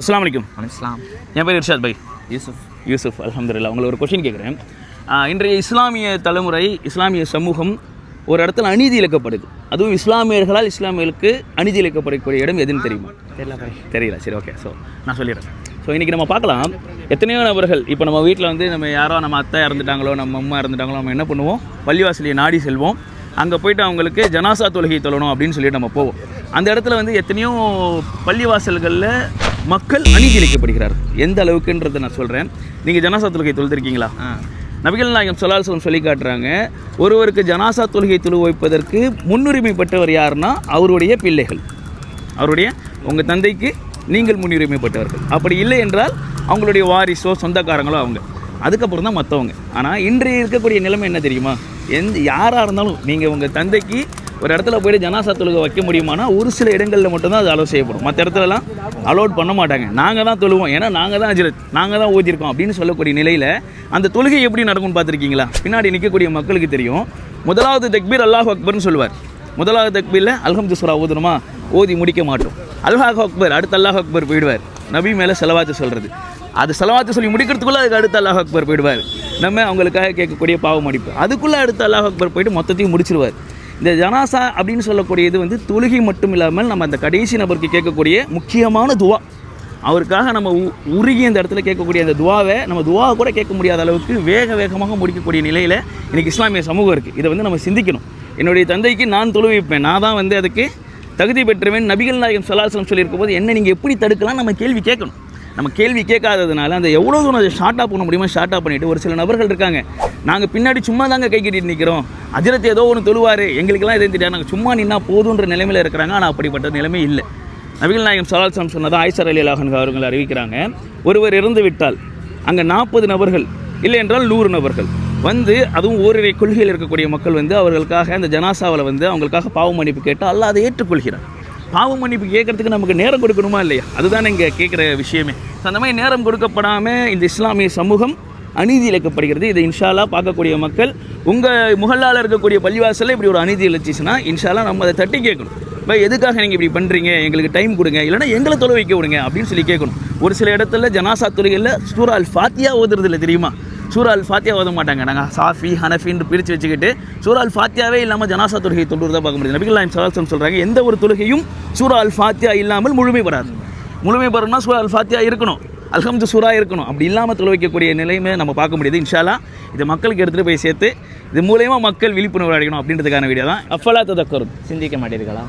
அஸ்ஸலாமு அலைக்கும். இஸ்லாம் என் பேர் இர்ஷாத் பை. யூசுப் யூசுப் அல்ஹம்துலில்லாஹ். உங்களுக்கு ஒரு கொஷின் கேட்குறேன். இன்றைய இஸ்லாமிய தலைமுறை இஸ்லாமிய சமூகம் ஒரு இடத்துல அநீதி இழைக்கப்படுது. அதுவும் இஸ்லாமியர்களால் இஸ்லாமியர்களுக்கு அநீதி இழைக்கப்படக்கூடிய இடம் எதுன்னு தெரியுமா? தெரியல தெரியல. சரி ஓகே ஸோ நான் சொல்லிடுறேன். ஸோ இன்றைக்கி நம்ம பார்க்கலாம். எத்தனையோ நபர்கள் இப்போ நம்ம வீட்டில் வந்து நம்ம யாரோ நம்ம அத்தை இறந்துட்டாங்களோ நம்ம அம்மா இறந்துட்டாங்களோ நம்ம என்ன பண்ணுவோம்? பள்ளிவாசலியை நாடி செல்வோம். அங்கே போயிட்டு அவங்களுக்கு ஜனாசா தொழுகை தொழணும் அப்படின்னு சொல்லிட்டு நம்ம போவோம். அந்த இடத்துல வந்து எத்தனையோ பள்ளிவாசல்களில் மக்கள் அநீதி இழைக்கப்படுகிறார்கள் எந்த அளவுக்குன்றதை நான் சொல்கிறேன் நீங்கள் ஜனாசா தொழுகை தொழுதிருக்கீங்களா? நபிகள் நாயகம் சொல்லாசலம் சொல்லி காட்டுறாங்க ஒருவருக்கு ஜனாசா தொழுகை தொழு வைப்பதற்கு முன்னுரிமை பெற்றவர் யாருன்னா அவருடைய பிள்ளைகள். அவருடைய உங்கள் தந்தைக்கு நீங்கள் முன்னுரிமை பெற்றவர்கள். அப்படி இல்லை என்றால் அவங்களுடைய வாரிசோ சொந்தக்காரங்களோ அவங்க. அதுக்கப்புறம் தான் மற்றவங்க ஆனால் இன்றைய இருக்கக்கூடிய நிலைமை என்ன தெரியுமா? எந்த யாராக இருந்தாலும் நீங்கள் உங்கள் தந்தைக்கு ஒரு இடத்துல போயிட்டு ஜனாசா தொழுகை வைக்க முடியுமானா ஒரு சில இடங்களில் மட்டும்தான் அது அலோவ் செய்யப்படும். மற்ற இடத்துலலாம் அலோட் பண்ண மாட்டாங்க. நாங்கள் தான் தொழுவோம். ஏன்னா நாங்கள் தான் அஜிரத் நாங்கள் தான் ஓதிருக்கோம் அப்படின்னு சொல்லக்கூடிய நிலையில் அந்த தொழுகை எப்படி நடக்கும்னு பார்த்துருக்கீங்களா? பின்னாடி நிற்கக்கூடிய மக்களுக்கு தெரியும். முதலாவது தக்பீர் அல்லாஹ் அக்பர்னு சொல்லுவார். முதலாவது தக்பீரில் அல்ஹம்து சுரா ஓதணுமா? ஓதி முடிக்க மாட்டோம். அல்ஹாஹ் அக்பர் அடுத்து அல்லாஹ் அக்பர் போயிடுவார். நபி மேலே செலவாத்து சொல்கிறது அது செலவாத்து சொல்லி முடிக்கிறதுக்குள்ளே அதுக்கு அடுத்து அல்லாஹ் அக்பர் போயிடுவார். நம்ம அவங்களுக்காக கேட்கக்கூடிய பாவம் அடிப்பு அதுக்குள்ளே அடுத்து அல்லாஹ் அக்பர் போயிட்டு மொத்தத்தையும் முடிச்சிருவார். இந்த ஜனாசா அப்படின்னு சொல்லக்கூடியது வந்து தொழுகை மட்டும் இல்லாமல் நம்ம அந்த கடைசி நபருக்கு கேட்கக்கூடிய முக்கியமான துவா. அவருக்காக நம்ம உ- உருகி அந்த இடத்துல கேட்கக்கூடிய அந்த துவாவை நம்ம துவாவை கூட கேட்க முடியாத அளவுக்கு வேக வேகமாக முடிக்கக்கூடிய நிலையில் இன்றைக்கி இஸ்லாமிய சமூகம் இருக்குது இதை வந்து நம்ம சிந்திக்கணும். என்னுடைய தந்தைக்கு நான் தொழுவிப்பேன் நான் தான் வந்து அதுக்கு தகுதி பெற்றவன். நபிகள் நாயகம் சொல்லாசலம் சொல்லியிருக்கும் போது என்ன நீங்கள் எப்படி தடுக்கலாம் நம்ம கேள்வி கேட்கணும். நம்ம கேள்வி கேட்காததுனால அந்த எவ்வளோ தூரம் அதை ஷார்ட்டாக பண்ண முடியுமோ ஷார்ட்டாக பண்ணிவிட்டு ஒரு சில நபர்கள் இருக்காங்க. நாங்கள் பின்னாடி சும்மா தாங்க கை கட்டிட்டு நிற்கிறோம் அஜரத் ஏதோ ஒன்று தொழுவார். எங்களுக்கெல்லாம் எதுவும் தெரியாது. நாங்கள் சும்மா நின்னா போதுன்ற நிலைமையில் இருக்கிறாங்க. ஆனால் அப்படிப்பட்ட நிலைமை இல்லை. நபிகள் நாயகம் சலால்சம் சொன்னதை ஆயிஷர் அலி அலாஹன் அவர்கள் அறிவிக்கிறாங்க. ஒருவர் இறந்து விட்டால் அங்கே நாற்பது நபர்கள் இல்லை என்றால் நூறு நபர்கள் வந்து அதுவும் ஓரிரை கொள்கையில் இருக்கக்கூடிய மக்கள் வந்து அவர்களுக்காக அந்த ஜனாசாவில் வந்து அவங்களுக்காக பாவ மன்னிப்பு கேட்டால் அல்ல அதை ஏற்றுக்கொள்கிறார். பாவ மன்னிப்பு கேட்கறதுக்கு நமக்கு நேரம் கொடுக்கணுமா இல்லையா? அதுதான் இங்கே கேட்குற விஷயமே. ஸோ அந்த மாதிரி நேரம் கொடுக்கப்படாமல் இந்த இஸ்லாமிய சமூகம் அநீதி இழைக்கப்படுகிறது. இதை இன்ஷாலா பார்க்கக்கூடிய மக்கள் உங்கள் முகல்லால் இருக்கக்கூடிய பள்ளிவாசலில் இப்படி ஒரு அநீதி இழைச்சிச்சுன்னா இன்ஷாலா நம்ம அதை தட்டி கேட்கணும். பை எதுக்காக நீங்கள் இப்படி பண்ணுறீங்க எங்களுக்கு டைம் கொடுங்க. இல்லைன்னா எங்களை தொலை வைக்க விடுங்க அப்படின்னு சொல்லி கேட்கணும். ஒரு சில இடத்துல ஜனாசா தொழுகையில் சூரா அல் ஃபாத்தியா ஓதுறது இல்லை தெரியுமா? சூரா அல் ஃபாத்தியா ஓத மாட்டாங்க. நாங்கள் சாஃபி ஹனஃபின்னு பிரித்து வச்சுக்கிட்டு சூரா அல் ஃபாத்தியாவே இல்லாமல் ஜனாசா தொழுகை தொழுறதா பார்க்க முடியுது. நபிகள் நாயம் சலாசம் சொல்கிறாங்க எந்த ஒரு தொழுகையும் சூரா அல் ஃபாத்தியா இல்லாமல் முழுமை பெறாது. முழுமை பெறணும்னா சூரா அல் ஃபாத்தியா இருக்கணும். அல்ஹம்து சூரா இருக்கணும். அப்படி இல்லாமல் தொலை வைக்கக்கூடிய நிலைமை நம்ம பார்க்க முடியுது இன்ஷாலா இதை மக்களுக்கு எடுத்துகிட்டு போய் சேர்த்து இது மூலயமா மக்கள் விழிப்புணர்வு அடையணும் அப்படின்றதுக்கான வீடியோ தான். அஃபலா ததக்கரும். சிந்திக்க மாட்டீர்களா?